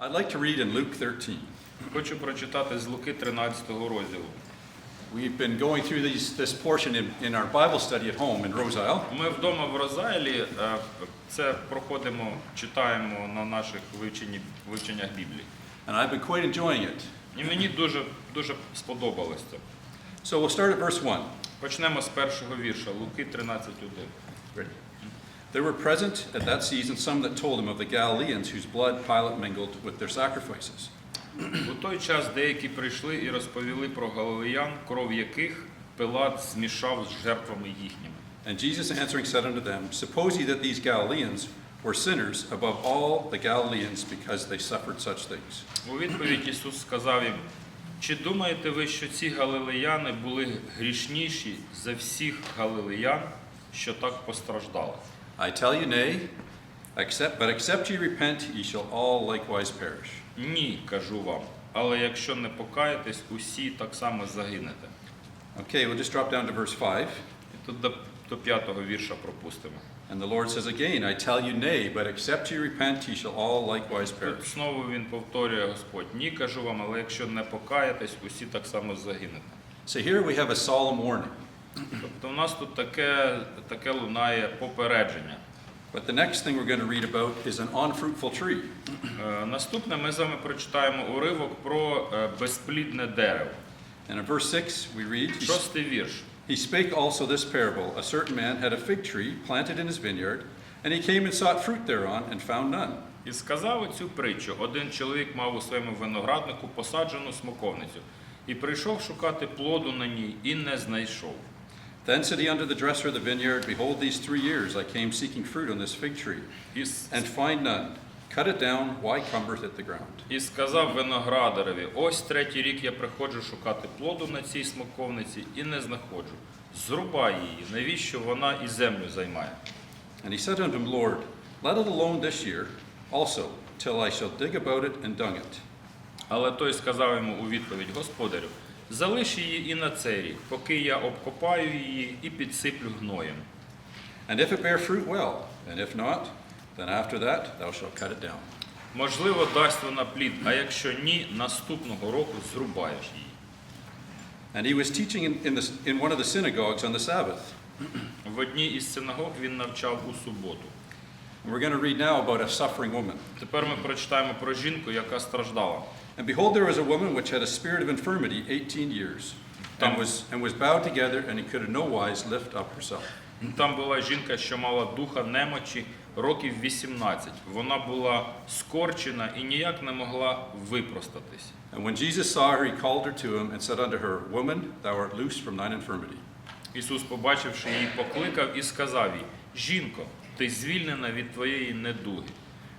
I'd like to read in Luke 13. Хочу прочитати з Луки 13 розділу. We've been going through these, this portion in, in our Bible study at home in Rose Ми вдома в Розайлі е, це проходимо, читаємо на наших вивченні, вивченнях Біблії. and I've been quite enjoying it. І мені дуже, дуже сподобалось це. So we'll start at verse 1. Почнемо з першого вірша, Луки 13.1. Ready? There were present at that season some that told him of the Galileans whose blood Pilate mingled with their sacrifices. У той час деякі прийшли і розповіли про галилеян, кров яких Пилат змішав з жертвами їхніми. And Jesus answering said unto them, Suppose ye that these Galileans were sinners above all the Galileans because they suffered such things? У відповідь Ісус сказав їм, чи думаєте ви, що ці галилеяни були грішніші за всіх галилеян, що так постраждали? I tell you, nay, except, but except ye repent, ye shall all likewise perish. Ні, кажу вам. Але якщо не покаєтесь, усі так само загинете. Okay, we'll just drop down to verse 5. І тут до, до п'ятого вірша пропустимо. And the Lord says again, I tell you, nay, but except ye repent, ye shall all likewise Тут perish. знову він повторює Господь. Ні, кажу вам, але якщо не покаєтесь, усі так само загинете. So here we have a solemn warning. Тобто у нас тут таке, таке лунає попередження. But the next thing we're going to read about is an unfruitful tree. Е, Наступне ми з вами прочитаємо уривок про е, безплідне дерево. And in verse 6, we read, "He Шостий вірш. He spake also this parable A certain man had a fig tree planted in his vineyard, and he came and sought fruit thereon, and found none. І сказав оцю притчу: один чоловік мав у своєму винограднику посаджену смоковницю, і прийшов шукати плоду на ній, і не знайшов. Then said he unto the dresser of the vineyard, Behold, these three years I came seeking fruit on this fig tree, and find none. Cut it down, why cumbereth it the ground? і сказав виноградареві: Ось третій рік я приходжу шукати плоду на цій смоковниці і не знаходжу. Зрубай її, навіщо вона і землю займає? And he said unto him, Lord, let it alone this year also, till I shall dig about it and dung it. Але той сказав йому у відповідь: Господарю, залиш її і на цей рік, поки я обкопаю її і підсиплю гноєм. And if it bear fruit, well, and if not, then after that thou shalt cut it down. Можливо, дасть вона плід, а якщо ні, наступного року зрубаєш її. And he was teaching in, in, the, in one of the synagogues on the Sabbath. В одній із синагог він навчав у суботу. And we're going to read now about a suffering woman. Тепер ми прочитаємо про жінку, яка страждала. And behold, there was a woman which had a spirit of infirmity 18 years, and was, and was bowed together, and could in no wise lift up herself. Там була жінка, що мала духа немочі років 18. Вона була скорчена і ніяк не могла випростатись. And when Jesus saw her, he called her to him and said unto her, Woman, thou art loosed from thine infirmity. Ісус, побачивши її, покликав і сказав їй: Жінко, ти звільнена від твоєї недуги.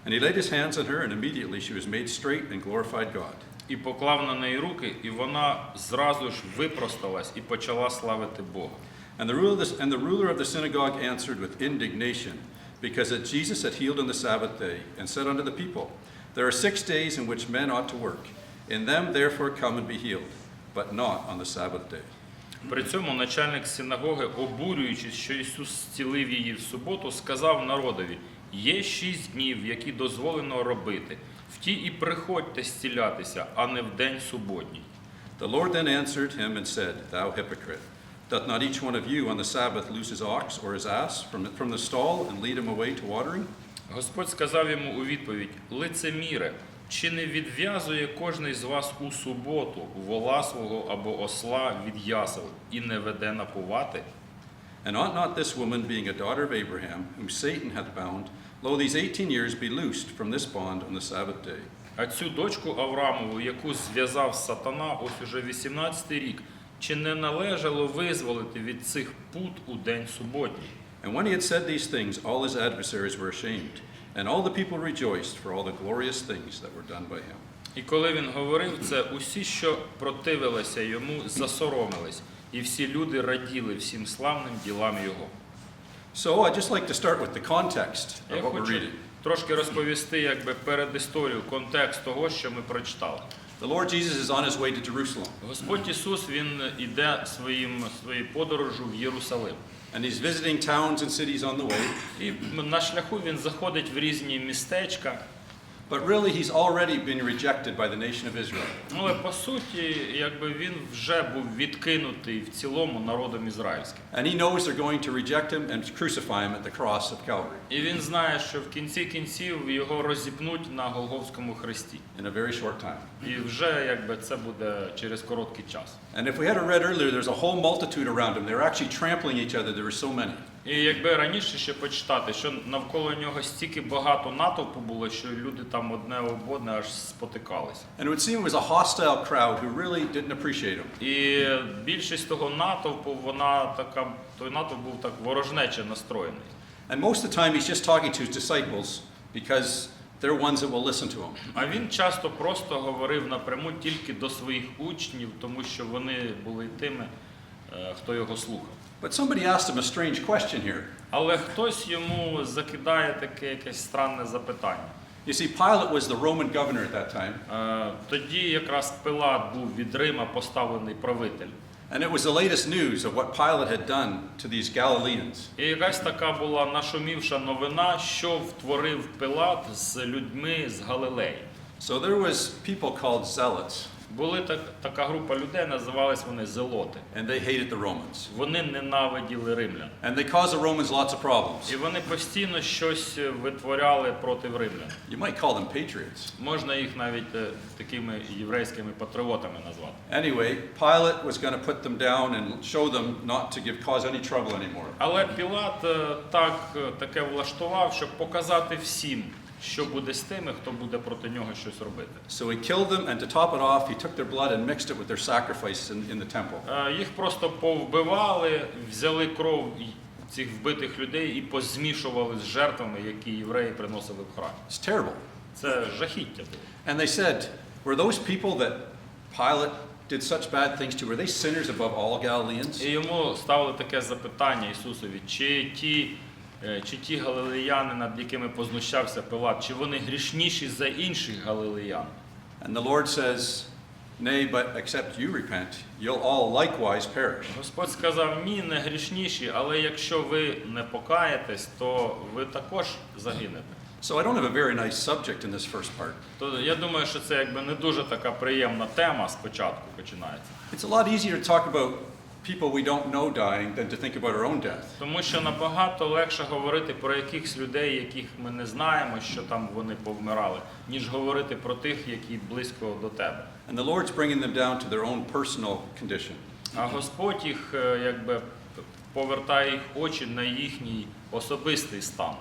And he laid his hands on her, and immediately she was made straight and glorified God. І поклав на неї руки, і вона зразу ж випросталась і почала славити Бога. And the, ruler of the, and the ruler of the synagogue answered with indignation, because that Jesus had healed on the Sabbath day, and said unto the people, There are six days in which men ought to work. In them therefore come and be healed, but not on the Sabbath day. При цьому начальник синагоги, обурюючись, що Ісус зцілив її в суботу, сказав народові: є шість днів, які дозволено робити. В ті і приходьте зцілятися, а не в день суботній. The Lord then answered him and said, Thou hypocrite, doth not each one of you on the Sabbath loose his ox or his ass from, from the stall and lead him away to watering? Господь сказав йому у відповідь: Лицеміре, чи не відв'язує кожний з вас у суботу вола свого або осла від ясел і не веде напувати? And ought not this woman, being a daughter of Abraham, whom Satan hath bound, lo, these eighteen years be loosed from this bond on the Sabbath day? А цю дочку Аврамову, яку зв'язав сатана ось уже 18 рік, чи не належало визволити від цих пут у день суботній? And when he had said these things, all his adversaries were ashamed, and all the people rejoiced for all the glorious things that were done by him. І коли він говорив це, усі, що противилися йому, засоромились, і всі люди раділи всім славним ділам його. So I'd just like to start with the context Я of what we're хочу reading. трошки розповісти якби перед історією, контекст того, що ми прочитали. The Lord Jesus is on his way to Jerusalem, Господь Ісус він іде своїм своєю подорожю в Єрусалим. and he's visiting towns and cities on the way. І на шляху він заходить в різні містечка. But really, he's already been rejected by the nation of Israel. Ну, Але по суті, якби він вже був відкинутий в цілому народом ізраїльським. And he knows they're going to reject him and crucify him at the cross of Calvary І він знає, що в кінці кінців його розіпнуть на Голговському хресті. in a very short time. І вже якби це буде через короткий час. And if we had read earlier, there's a whole multitude around him. They were actually trampling each other. There were so many. І якби раніше ще почитати, що навколо нього стільки багато натовпу було, що люди там одне об одне аж спотикалися. And it would seem was a hostile crowd who really didn't appreciate him. І більшість того натовпу, вона така, той натовп був так ворожнече настроєний. And most of the time, he's just talking to his disciples because they're ones that will listen to him. А він часто просто говорив напряму тільки до своїх учнів, тому що вони були тими, е, хто його слухав. But somebody asked him a strange question here. Але хтось йому закидає таке якесь странне запитання. You see, Pilate was the Roman governor at that time, Е, Тоді якраз Пилат був від Рима поставлений правитель. and it was the latest news of what Pilate had done to these Galileans. І якась така була нашумівша новина, що втворив Пилат з людьми з Галилеї. So there was people called zealots, Були так, така група людей, називались вони зелоти. and they hated the Romans. Вони ненавиділи римлян. And they caused the Romans lots of problems. І вони постійно щось витворяли проти римлян. You might call them patriots. Можна їх навіть е, такими єврейськими патріотами назвати. Anyway, Pilate was going to put them down and show them not to give cause any trouble anymore. Але Пілат е, так е, таке влаштував, щоб показати всім, що буде з тими, хто буде проти нього щось робити. So he killed them, and to top it off, he took their blood and mixed it with their sacrifices in, in the temple. Е, Їх просто повбивали, взяли кров і- цих вбитих людей і позмішували з жертвами, які євреї приносили в храм. It's terrible. Це жахіття було. And they said, Were those people that Pilate did such bad things to, were they sinners above all Galileans? І йому ставили таке запитання Ісусові, чи ті, е, чи ті галилеяни, над якими познущався Пилат, чи вони грішніші за інших галилеян? And the Lord says, Nay, but except you repent, you'll all likewise perish. Господь сказав, ні, не грішніші, але якщо ви не покаєтесь, то ви також загинете. So I don't have a very nice subject in this first part. То я думаю, що це якби не дуже така приємна тема спочатку починається. It's a lot easier to talk about people we don't know dying than to think about our own death. Тому що набагато легше говорити про якихось людей, яких ми не знаємо, що там вони повмирали, ніж говорити про тих, які близько до тебе. And the Lord's bringing them down to their own personal condition. А Господь їх е, якби повертає їх очі на їхній особистий стан.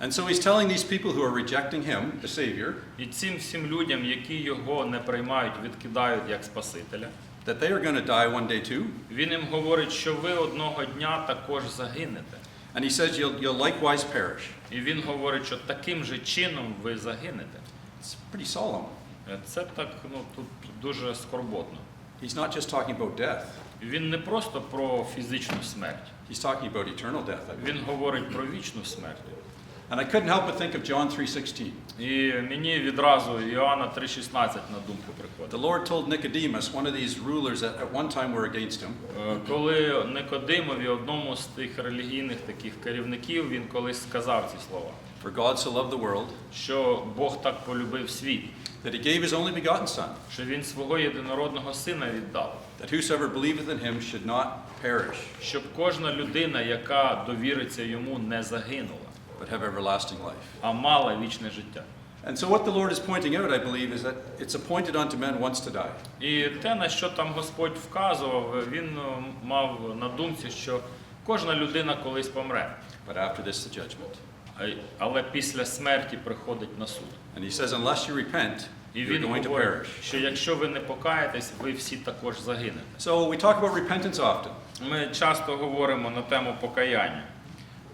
And so he's telling these people who are rejecting him, the Savior, І цим всім людям, які його не приймають, відкидають як Спасителя, that they are going to die one day too. він їм говорить, що ви одного дня також загинете. And he says you'll, you'll likewise perish. І він говорить, що таким же чином ви загинете. It's pretty solemn. Е, Це так ну тут дуже скорботно. He's not just talking about death, Він не просто про фізичну смерть, he's talking about eternal death. Він говорить про вічну смерть. And I couldn't help but think of John 3:16. І мені відразу Іоанна 3,16 на думку приходить. The Lord told Nicodemus, one of these rulers that at one time were against him, Е, Коли Никодимові, одному з тих релігійних таких керівників, він колись сказав ці слова, For God so loved the world що Бог так полюбив світ, that he gave his only begotten Son, що він свого єдинородного сина віддав, that whosoever believeth in him should not perish, щоб кожна людина, яка довіриться йому, не загинула, but have everlasting life. а мала вічне життя. And so what the Lord is pointing out, I believe, is that it's appointed unto men once to die. І те, на що там Господь вказував, він е, мав на думці, що кожна людина колись помре, But after this, the judgment. А й- але після смерті приходить на суд. And he says, unless you repent, І you're він going to говорить, perish. що якщо ви не покаєтесь, ви всі також загинете. So we talk about repentance often, Ми часто говоримо на тему покаяння,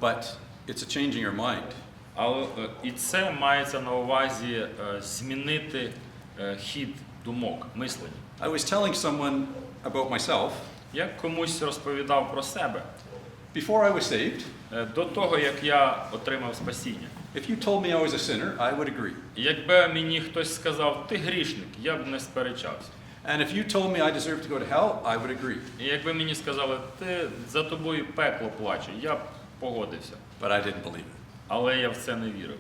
but it's a changing your mind. але е, і це мається на увазі е, змінити е, хід думок, мислення. I was telling someone about myself. Я комусь розповідав про себе Before I was saved, е, до того, як я отримав спасіння. if you told me I was a sinner, I would agree. Якби мені хтось сказав, ти грішник, я б не сперечався. And if you told me I deserve to go to hell, I would agree. І якби мені сказали, ти за тобою пекло плаче, я б погодився. But I didn't believe it. Але я в це не вірив.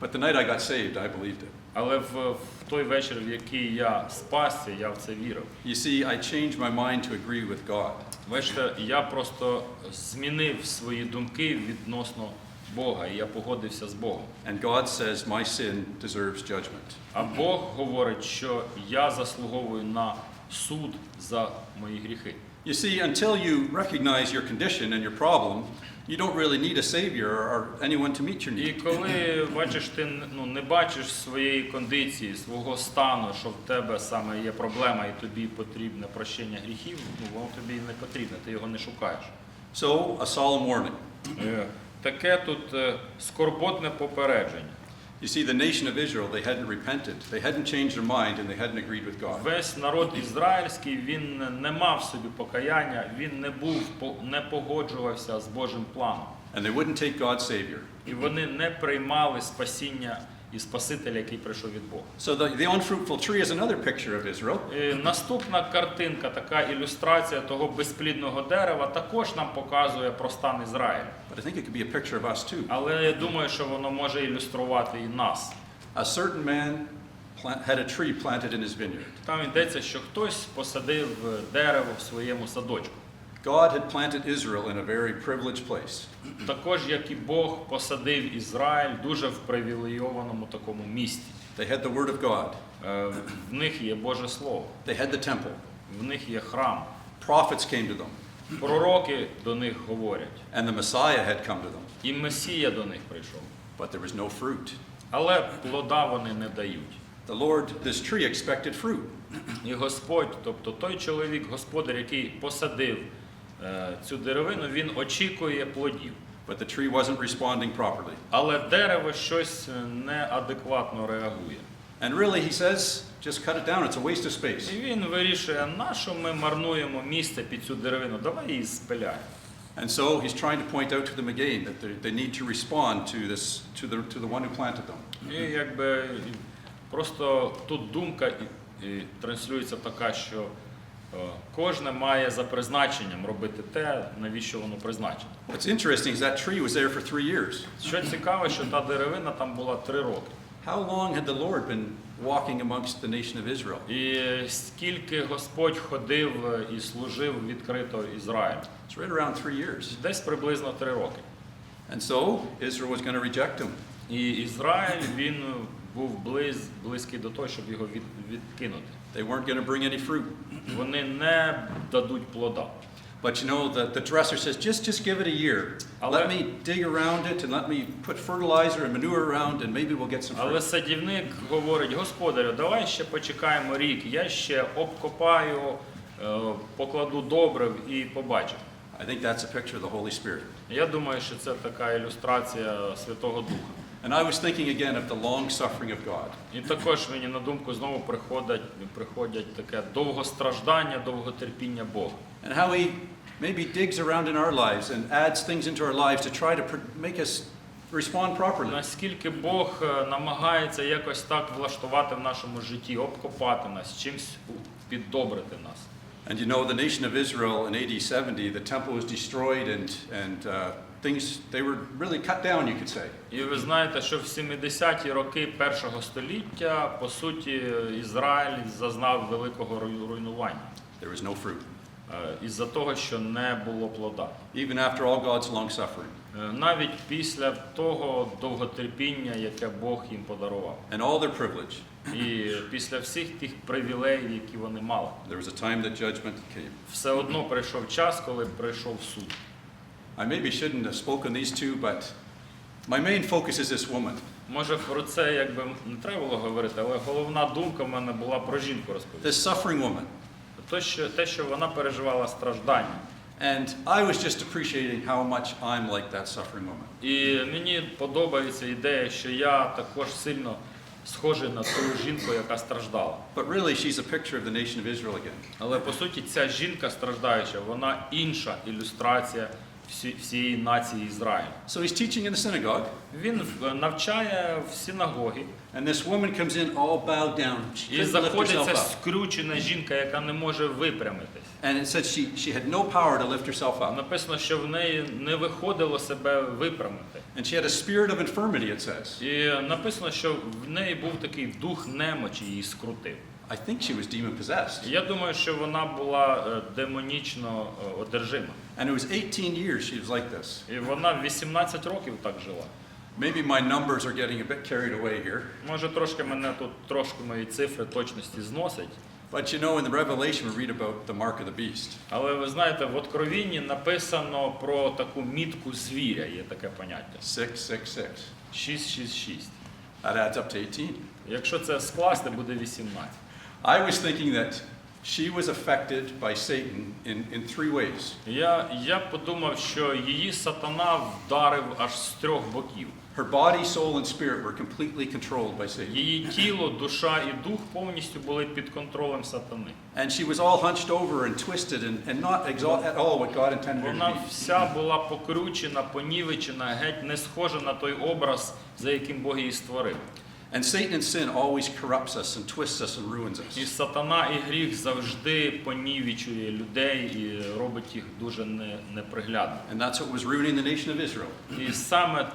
But the night I got saved, I believed it. Але в, в той вечір, в який я спасся, я в це вірив. You see, I changed my mind to agree with God. Бачите, я просто змінив свої думки відносно Бога, і я погодився з Богом. And God says my sin deserves judgment. А Бог говорить, що я заслуговую на суд за мої гріхи. You see, until you recognize your condition and your problem, you don't really need a savior or anyone to meet your І need. коли бачиш, ти ну, не бачиш своєї кондиції, свого стану, що в тебе саме є проблема, і тобі потрібне прощення гріхів, ну воно тобі не потрібне, ти його не шукаєш. So, a solemn warning. Е, Таке тут е, скорботне попередження. You see, the nation of Israel, they hadn't repented, they hadn't changed their mind, and they hadn't agreed with God. Весь народ ізраїльський він не мав в собі покаяння, він не був по- не погоджувався з Божим планом. And they wouldn't take God's Savior. І вони не приймали спасіння і Спасителя, який прийшов від Бога. So, the, the unfruitful tree is another picture of Israel. Е, Наступна картинка, така ілюстрація того безплідного дерева, також нам показує про стан Ізраїля. But I think it could be a picture of us too. Але я думаю, що воно може ілюструвати і нас. A certain man plant, had a tree planted in his vineyard. Там йдеться, що хтось посадив дерево в своєму садочку. God had planted Israel in a very privileged place. Також, як і Бог посадив Ізраїль дуже в привілейованому такому місті. They had the Word of God, Е, В них є Боже Слово, they had the temple. в них є храм. Prophets came to them, Пророки до них говорять, and the Messiah had come to them. і Месія до них прийшов. But there was no fruit. Але плода вони не дають. The Lord, this tree expected fruit. І Господь, тобто той чоловік, господар, який посадив цю деревину, він очікує плодів. But the tree wasn't responding properly. Але дерево щось е, неадекватно реагує. And really, he says, just cut it down, it's a waste of space. І він вирішує, на що ми марнуємо місце під цю деревину, давай її спиляємо. And so he's trying to point out to them again that they, they need to respond to this, to the, to the one who planted them. І якби просто тут думка транслюється така, що е, кожне має за призначенням робити те, навіщо воно призначено. What's interesting is that tree was there for three years. Що цікаво, що та деревина там була три роки. How long had the Lord been walking amongst the nation of Israel? І скільки Господь ходив е, і служив відкрито Ізраїль? It's right around three years. Десь приблизно три роки. And so Israel was going to reject him. І Ізраїль він був близ, близький до того, щоб його від, відкинути. They weren't going to bring any fruit. Вони не дадуть плода. But you know, the, the dresser says, just, just give it a year. Але- Let me dig around it and let me put fertilizer and manure around and maybe we'll get some fruit. Але садівник говорить: господарю, давай ще почекаємо рік. Я ще обкопаю, е, покладу добрив і побачимо. I think that's a picture of the Holy Spirit. Я думаю, що це така ілюстрація Святого Духа. And I was thinking again of the long suffering of God. І також мені на думку знову приходять, приходять таке довгостраждання, довготерпіння Бога. And how he maybe digs around in our lives and adds things into our lives to try to pr- make us respond properly. Наскільки Бог е, намагається якось так влаштувати в нашому житті, обкопати нас, чимсь піддобрити нас. And you know, the nation of Israel in AD 70, the temple was destroyed and, and uh, things, they were really cut down, you could say. І ви знаєте, що в 70-ті роки першого століття, по суті, Ізраїль зазнав великого руй- руйнування There was no fruit. е, із-за того, що не було плода. Even after all God's long suffering Е, Навіть після того довготерпіння, яке Бог їм подарував. and all their privilege, І після всіх тих привілеїв, які вони мали, there was a time that judgment came. все одно прийшов час, коли прийшов суд. I maybe shouldn't have spoken these two, but my main focus is this woman. Може, про це якби не треба було говорити, але головна думка в мене була про жінку розповідати. This suffering woman. Те, що, те, що вона переживала страждання. And I was just appreciating how much I'm like that suffering woman. І мені подобається ідея, що я також сильно схожий на ту жінку, яка страждала. But really, she's a picture of the nation of Israel again. Але по суті, ця жінка страждаюча, вона інша ілюстрація всі- всієї нації Ізраїлю. So he's teaching in the synagogue, Він в- навчає в синагогі, And this woman comes in all bowed down. She і couldn't lift заходить herself ця up. скрючена жінка, яка не може випрямитись. And it says she, she had no power to lift herself up. Написано, що в неї не виходило себе випрямити. And she had a spirit of infirmity, it says. І написано, що в неї був такий дух немочі, її скрутив. I think she was demon possessed. Я думаю, що вона була е, демонічно е, одержима. And it was 18 years she was like this. І вона 18 років так жила. Maybe my numbers are getting a bit carried away here. Може, трошки мене тут трошки мої цифри точності зносить. But you know, in the Revelation, we read about the mark of the beast. Але ви знаєте, в Откровінні написано про таку мітку звіря, є таке поняття. 666. 666. That adds up to 18. Якщо це скласти, буде 18. I was thinking that she was affected by Satan in, in three ways. Я, я подумав, що її сатана вдарив аж з трьох боків. Her body, soul, and spirit were completely controlled by Satan. Її тіло, душа і дух повністю були під контролем сатани. And she was all hunched over and twisted and, and not at all what God intended her to be. Вона вся була покручена, понівечена, геть не схожа на той образ, за яким Бог її створив. And Satan and sin always corrupts us and twists us and ruins І us. сатана і гріх завжди понівечує людей і робить їх дуже не, неприглядними. And that's what was ruining the nation of Israel. І саме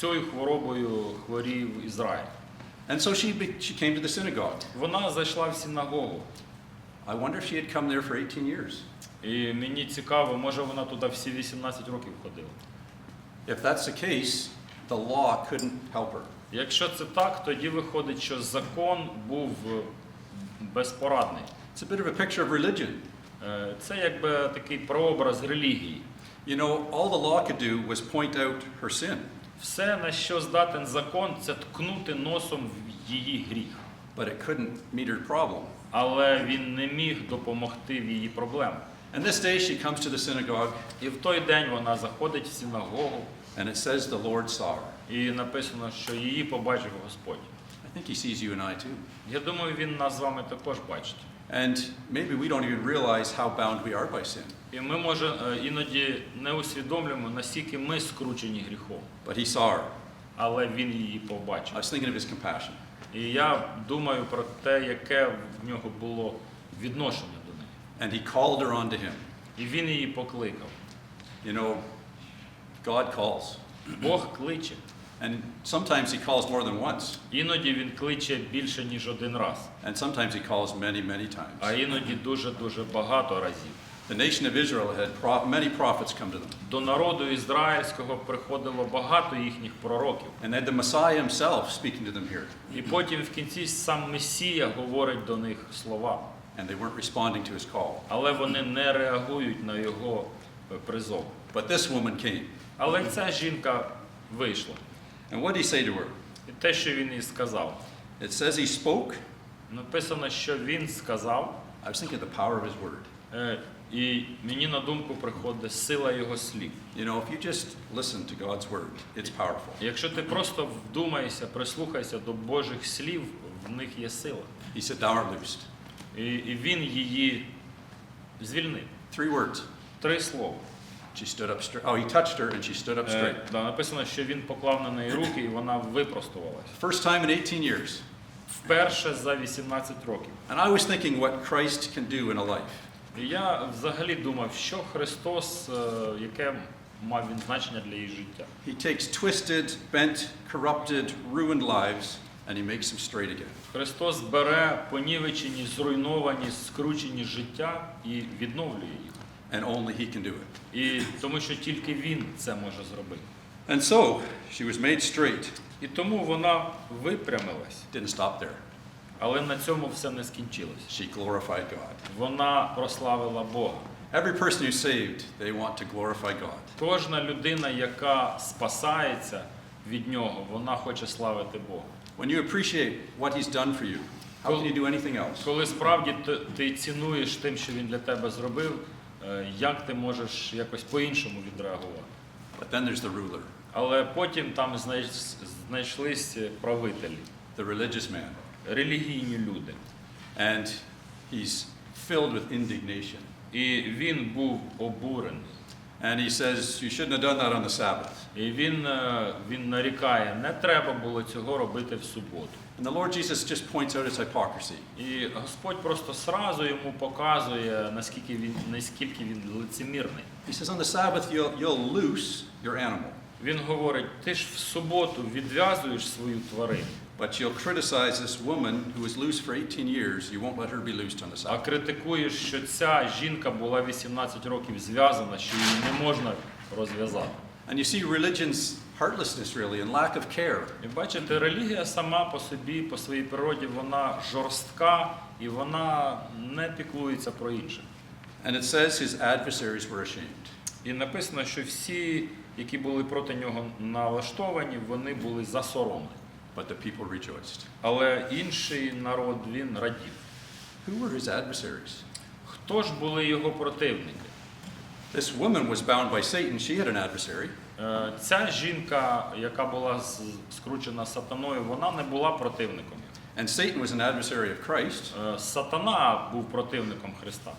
цією хворобою хворів Ізраїль. And so she, be, she came to the synagogue. Вона зайшла в синагогу. I wonder if she had come there for 18 years. І мені цікаво, може вона туди всі 18 років ходила. If that's the case, the law couldn't help her. Якщо це так, тоді виходить, що закон був е, безпорадний. It's a bit of a picture of religion. Е, Це якби такий прообраз релігії. You know, all the law could do was point out her sin. Все, на що здатен закон, це ткнути носом в її гріх. but it couldn't meet her problem. Але він не міг допомогти в її проблемах. And this day she comes to the synagogue, І в той день вона заходить в синагогу, and it says the Lord saw her. І написано, що її побачив Господь. I think he sees you and I too. Я думаю, він нас з вами також бачить. And maybe we don't even realize how bound we are by sin, І ми, може, е, іноді не усвідомлюємо, наскільки ми скручені гріхом. but he saw her. Але він її I was thinking of his compassion. І я думаю про те, яке в нього було відношення до неї. And he called her onto him. І він її покликав. You know, God calls. Бог кличе. And sometimes he calls more than once, Іноді він кличе більше, ніж один раз, and sometimes he calls many, many а times. іноді дуже-дуже багато разів. The nation of Israel had pro- many prophets come to them, До народу ізраїльського приходило багато їхніх пророків. and then the Messiah himself speaking to them here, І потім в кінці сам Месія говорить до них слова, and they weren't responding to his call. але вони не реагують на його е, призов. But this woman came. Але ця жінка вийшла. And what did he say to her? І те, що він їй сказав, It says he spoke. написано, що він сказав, I was thinking of the power of his word. е, і мені на думку приходить сила його слів. You know, if you just listen to God's word, it's powerful. Якщо ти просто вдумаєшся, прислухайся до Божих слів, в них є сила. He said, Thou art loosed. І, і він її звільнив. Three words. Три слова. She stood up straight. Oh, he touched her and she stood up Е, straight. да, написано, що він поклав на неї руки і вона випростувалась. First time in 18 years. Вперше за 18 років. And I was thinking what Christ can do in a life. І я взагалі думав, що Христос, е, яке мав він значення для її життя. He takes twisted, bent, corrupted, ruined lives and he makes them straight again. Христос бере понівечені, зруйновані, скручені життя і відновлює їх. And only he can do it. І тому що тільки він це може зробити. And so she was made straight. І тому вона випрямилась. Didn't stop there. Але на цьому все не скінчилось. She glorified God. Вона прославила Бога. Every person who's saved, they want to glorify God. Кожна людина, яка спасається від нього, вона хоче славити Бога. When you appreciate what he's done for you, how can you do anything else? Коли справді ти, ти цінуєш тим, що він для тебе зробив, як ти можеш якось по-іншому відреагувати? But then there's the ruler, Але потім там знайш- знайшлись правителі, the religious man, релігійні люди. and he's filled with indignation. І він був обурений. And he says, You shouldn't have done that on the Sabbath. І він, е, він нарікає, не треба було цього робити в суботу. And the Lord Jesus just points out his hypocrisy. І Господь просто сразу йому показує, наскільки він, наскільки він лицемірний. He says, On the Sabbath, you'll, you'll loose your animal, Він говорить: ти ж в суботу відв'язуєш свою тварину, but you'll criticize this woman who was loose for 18 years. You won't let her be loosed on the а Sabbath. критикуєш, що ця жінка була 18 років зв'язана, що її не можна розв'язати. And you see religion's heartlessness, really, and lack of care. І бачите, релігія сама по собі, по своїй природі, вона жорстка і вона не піклується про інших. And it says his adversaries were ashamed. І написано, що всі, які були проти нього налаштовані, вони були засоромлені. But the people rejoiced. Але інший народ він радів. Who were his adversaries? Хто ж були його противники? This woman was bound by Satan. She had an adversary. Е, Ця жінка, яка була з- скручена сатаною, вона не була противником. And Satan was an adversary of Christ. Е, Сатана був противником Христа.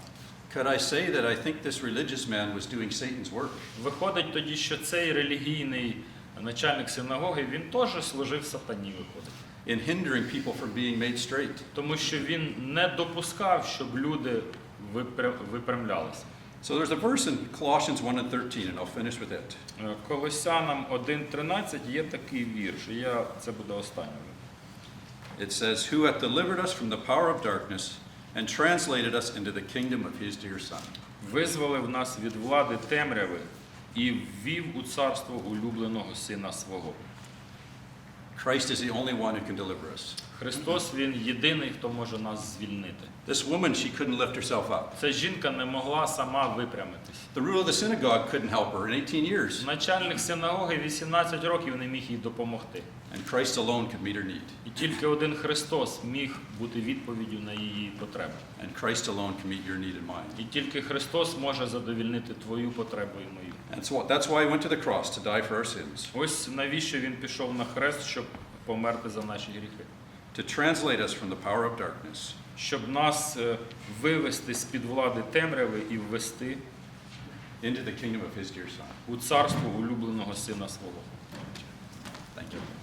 Could I say that I think this religious man was doing Satan's work? Виходить тоді, що цей релігійний начальник синагоги він теж служив сатані. Виходить, in hindering people from being made straight. тому що він не допускав, щоб люди випрямлялися. So there's a verse in Colossians 1 and 13, and I'll finish with it. Е, Колосянам 1.13 є такий вірш, і я це буде останнім. It says, Who hath delivered us from the power of darkness and translated us into the kingdom of his dear Son. Визволив нас від влади темряви і ввів у царство улюбленого сина свого. Christ is the only one who can deliver us. Христос він єдиний, хто може нас звільнити. This woman, she couldn't lift herself up. Ця жінка не могла сама випрямитись. The ruler of the synagogue couldn't help her in 18 years, Начальник синагоги 18 років не міг їй допомогти. and Christ alone could meet her need. І тільки один Христос міг бути відповіддю на її потреби. And Christ alone can meet your need and mine. І тільки Христос може задовільнити твою потребу і мою. And so that's why he went to the cross to die for our sins, Ось навіщо він пішов на хрест, щоб померти за наші гріхи, to translate us from the power of darkness щоб нас е, вивести з під влади темряви і ввести into the kingdom of his dear Son. у царство улюбленого сина свого. Thank you.